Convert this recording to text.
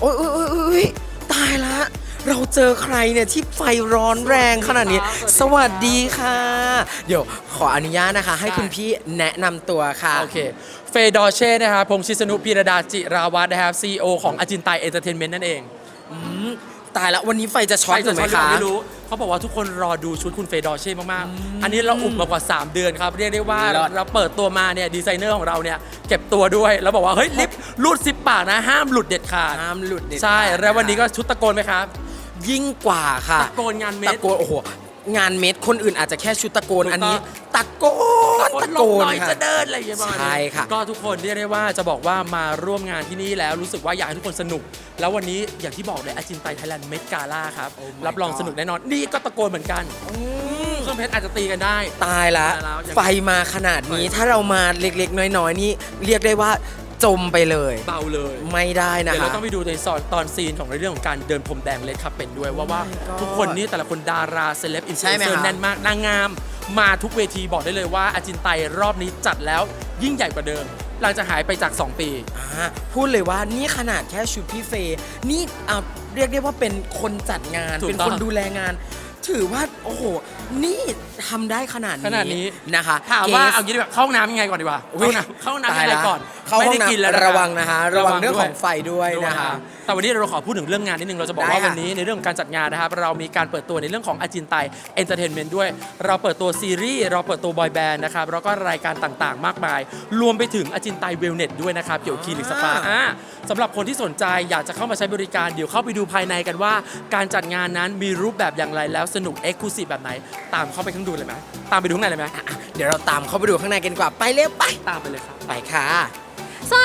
โอ้ยโอ้ยโอ้ยโอ้ยตายละ เราเจอใครเนี่ยที่ไฟร้อนแรงขนาดนี้สวัสดีค่ะเดี๋ยวขออนุญาตนะคะ ให้คุณพี่แนะนำตัวค่ะ โอเค เฟย์ดอเช่นะครับพงษ์ชิสนุพีรดาจิราวัฒน์นะครับ CEO ของอจินไตเอนเตอร์เทนเมนต์นั่นเองตายละวันนี้ไฟจะช็อตถูกไหมใครจะคะไม่รู้ เขาบอกว่าทุกคนรอดูชุดคุณเฟย์ดอเช่มากๆ อันนี้เราอุบมากว่า 3 เดือนครับ เรียกได้ว่าเลิศ เราเปิดตัวมาเนี่ยดีไซเนอร์ของเราเนี่ยเก็บตัวด้วย แล้วบอกว่า เฮ้ยลิฟต์รูดซิปปากนะ ห้ามหลุดเด็ดขาดห้ามหลุดเด็ดใช่ขาดแล้ววันนี้ก็ชุดตะโกนไหมครับ ยิ่งกว่าค่ะตะโกนงานเม็ดตะโกนโอ้โหงานเม็ด คนอื่นอาจจะแค่ชุดตะโกนถูกต้องอันนี้ ตะโกนคนตะลโกงนหน่อยค่ะจะเดินอะไรอย่างเงี้ยประมาณนี้ใช่ค่ะก็ทุกคนเรียกได้ว่าจะบอกว่ามาร่วมงานที่นี่แล้วรู้สึกว่าอยากให้ทุกคนสนุก แล้ววันนี้อย่างที่บอกเลยอาจินไตไทยแลนด์เมกาล่าครับ Oh my รับรอง God สนุกแน่นอนนี่ก็ตะโกนเหมือนกันเครื่องเพชรอาจจะตีกันได้ตายละตายแล้วยังไฟมาขนาดนี้ถ้าเรามาเล็กๆ น้อยๆนี่เรียกได้ว่า จมไปเลย เบาเลยไม่ได้นะเดี๋ยวคะเราต้องไปดูในซอนตอนซีนของในเรื่องของการเดินพรมแดงเลยครับเป็นด้วยว่าว่า God ทุกคนนี่แต่ละคนดาราเซเลบอินฟใช่ลูไหมเอนเซอคะ ร์แน่นมากนางงาม มาทุกเวทีบอกได้เลยว่าอาจินไตรอบนี้จัดแล้วยิ่งใหญ่กว่าเดิม หลังจากหายไปจาก 2 ปี อ่าพูดเลยว่านี่ขนาดแค่ชุดพี่เฟย์นี่อ่าเรียกได้ว่าเป็นคนจัดงาน ถูกเป็นต้องคนดูแลงาน ถือว่า โอ้โห นี่ทำได้ขนาดนี้ขนาดนี้ นะคะ ถามว่าเกสเอางี้ดีกว่าเข้าห้องน้ำยังไงก่อนดีกว่าอุ๊ยเข้าห้องน้ำเข้าห้องน้ำตายังไงละก่อน เข้าห้องไม่ได้กินแล้วน้ำนระวังนะคะระวังเรื่องด้ขยองไฟด้วยนะคะแต่วันนี้เราขอพูดถึงเรื่องงานนิดนึง เราจะบอกได้ว่าค่ะวันนี้ในเรื่องของการจัดงานนะครับ เรามีการเปิดตัวในเรื่องของอาจินไตเอนเตอร์เทนเมนต์ด้วย เราเปิดตัวซีรีส์ เราเปิดตัวบอยแบนด์นะครับ แล้วก็รายการต่างๆ มากมาย รวมไปถึงอาจินไตเวลเนสด้วยนะครับ เกี่ยวกับคลินิกสปาอ่าสำหรับคนที่สนใจอยากจะเข้ามาใช้บริการ เดี๋ยวเข้าไปดูภายในกันว่า การจัดงานนั้นมีรูปแบบอย่างไรแล้วสนุกเอ็กซ์คลูซีฟแบบไหน ตามเข้าไปข้างดูเลยไหมตามไปดูข้างในเลยไหมเดี๋ยวเราตามเข้าไปดูข้างในกันดีกว่าไปเร็วไป ตามไปเลยครับ ไปค่ะ さ